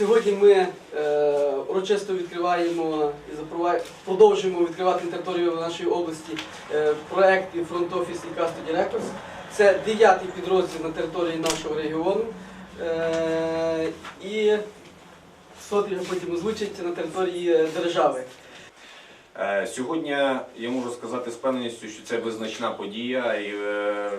Сьогодні ми е, урочисто відкриваємо і продовжуємо відкривати на території нашої області е, проекти Front Office і Custody Records. Це дев'ятий підрозділ на території нашого регіону. Е, і сотий потім озвучить на території держави. Е, Сьогодні я можу сказати з певністю, що це визначна подія і е,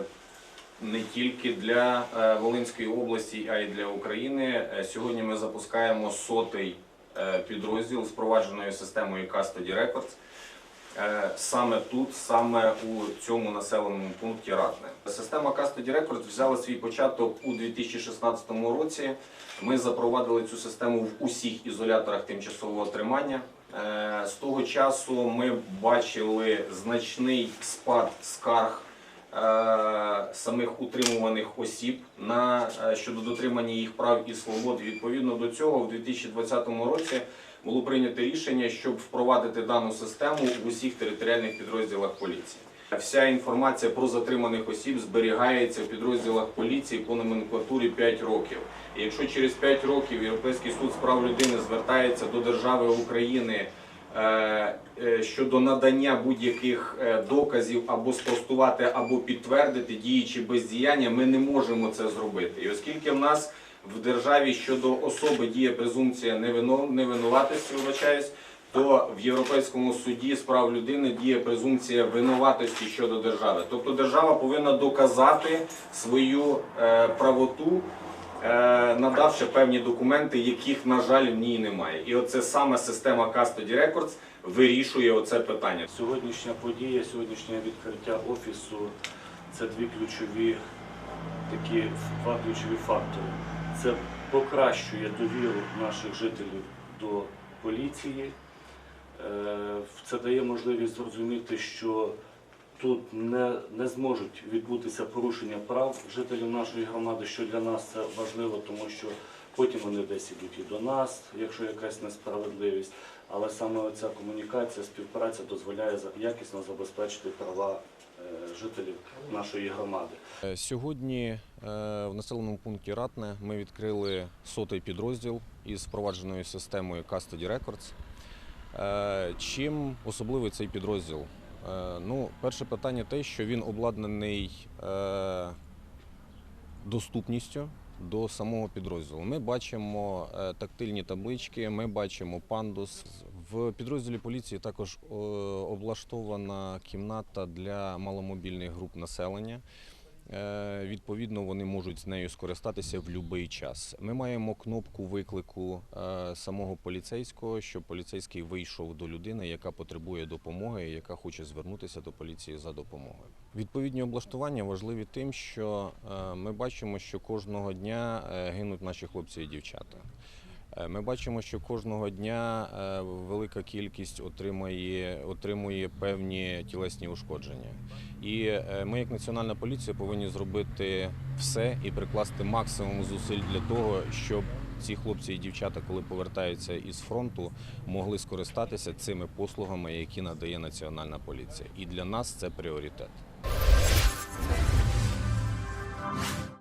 не тільки для е, Волинської області, а й для України. Е, Сьогодні ми запускаємо сотий е, підрозділ впровадженою системою Custody Records. Саме тут, саме у цьому населеному пункті Ратне. Система Custody Records взяла свій початок у 2016 році. Ми запровадили цю систему в усіх ізоляторах тимчасового тримання. З того часу ми бачили значний спад скарг самих утримуваних осіб на е, щодо дотримання їх прав і свобод. Відповідно до цього, в 2020 році було прийнято рішення, щоб впровадити дану систему в усіх територіальних підрозділах поліції. Вся інформація про затриманих осіб зберігається в підрозділах поліції по номенклатурі 5 років. І якщо через 5 років Європейський суд з прав людини звертається до держави України е, е, щодо надання будь-яких е, доказів або спростувати, або підтвердити дії чи бездіяння, ми не можемо це зробити. І оскільки в нас в державі щодо особи діє презумпція невинуватості, вибачаюсь, то в Європейському суді з прав людини діє презумпція винуватості щодо держави. Тобто держава повинна доказати свою е, правоту, е, надавши певні документи, яких, на жаль, в ній немає. І оце саме система Custody Records вирішує оце питання. Сьогоднішня подія, сьогоднішнє відкриття офісу це дві ключові такі два ключові фактори. Це покращує довіру наших жителів до поліції. Е, Це дає можливість зрозуміти, що тут не, не зможуть відбутися порушення прав жителів нашої громади, що для нас це важливо, тому що потім вони десь ідуть і до нас, якщо якась несправедливість. Але саме ця комунікація, співпраця дозволяє якісно забезпечити права е, жителів нашої громади. Е, Сьогодні е, в населеному пункті Ратне ми відкрили сотий підрозділ із впровадженою системою Custody Records. Чим особливий цей підрозділ? Е, Ну, перше питання те, що він обладнаний е, доступністю до самого підрозділу. Ми бачимо е, тактильні таблички, ми бачимо пандус. В підрозділі поліції також облаштована кімната для маломобільних груп населення. Е, Відповідно, вони можуть з нею скористатися в будь-який час. Ми маємо кнопку виклику е, самого поліцейського, щоб поліцейський вийшов до людини, яка потребує допомоги, яка хоче звернутися до поліції за допомогою. Відповідні облаштування важливі тим, що е, ми бачимо, що кожного дня гинуть наші хлопці і дівчата. Е, ми бачимо, що кожного дня е, велика кількість отримує отримує певні тілесні ушкодження. І е, ми, як національна поліція, повинні зробити все і прикласти максимум зусиль для того, щоб ці хлопці і дівчата, коли повертаються із фронту, могли скористатися цими послугами, які надає національна поліція. І для нас це пріоритет.